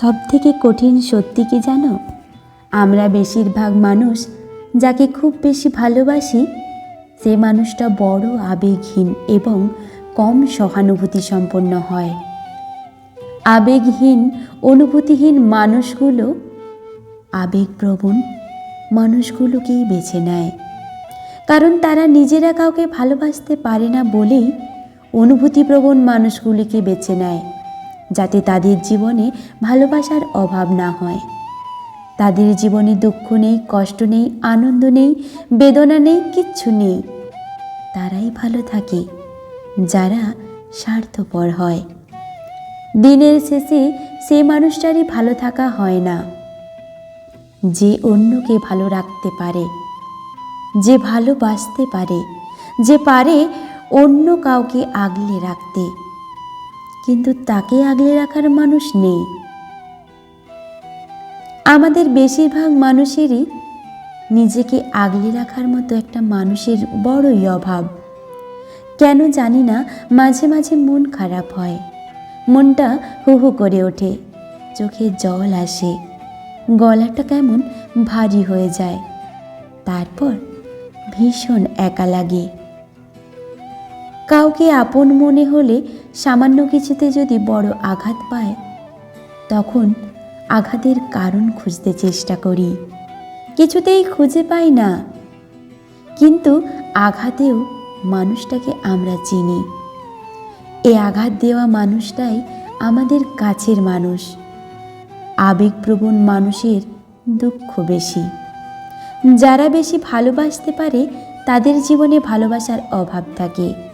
সব থেকে কঠিন সত্যি কি জানো? আমরা বেশিরভাগ মানুষ যাকে খুব বেশি ভালোবাসি, সে মানুষটা বড় আবেগহীন এবং কম সহানুভূতি সম্পন্ন হয়। আবেগহীন, অনুভূতিহীন মানুষগুলো আবেগপ্রবণ মানুষগুলোকেই বেছে নেয়। কারণ তারা নিজেরা কাউকে ভালোবাসতে পারে না বলেই অনুভূতিপ্রবণ মানুষগুলিকে বেছে নেয়। যাতে তাদের জীবনে ভালোবাসার অভাব না হয়। তাদের জীবনে দুঃখ নেই, কষ্ট নেই, আনন্দ নেই, বেদনা নেই, কিচ্ছু নেই। তারাই ভালো থাকে, যারা স্বার্থপর হয়। দিনের শেষে সে মানুষটারই ভালো থাকা হয় না। যে অন্যকে ভালো রাখতে পারে, যে ভালোবাসতে পারে, যে পারে অন্য কাউকে আগলে রাখতে। কিন্তু তাকে আগলে রাখার মানুষ নেই। আমাদের বেশিরভাগ মানুষেরই নিজেকে আগলে রাখার মতো একটা মানুষের বড়ই অভাব। কেন জানি না, মাঝে মাঝে মন খারাপ হয়। মনটা হু হু করে ওঠে, চোখে জল আসে, গলাটা কেমন ভারী হয়ে যায়। তারপর ভীষণ একা লাগে। কাউকে আপন মনে হলে সামান্য কিছুতে যদি বড় আঘাত পায়, তখন আঘাতের কারণ খুঁজতে চেষ্টা করি। কিছুতেই খুঁজে পাই না। কিন্তু আঘাতেও মানুষটাকে আমরা চিনি। এ আঘাত দেওয়া মানুষটাই আমাদের কাছের মানুষ। আবেগপ্রবণ মানুষের দুঃখ বেশি। যারা বেশি ভালোবাসতে পারে, তাদের জীবনে ভালোবাসার অভাব থাকে।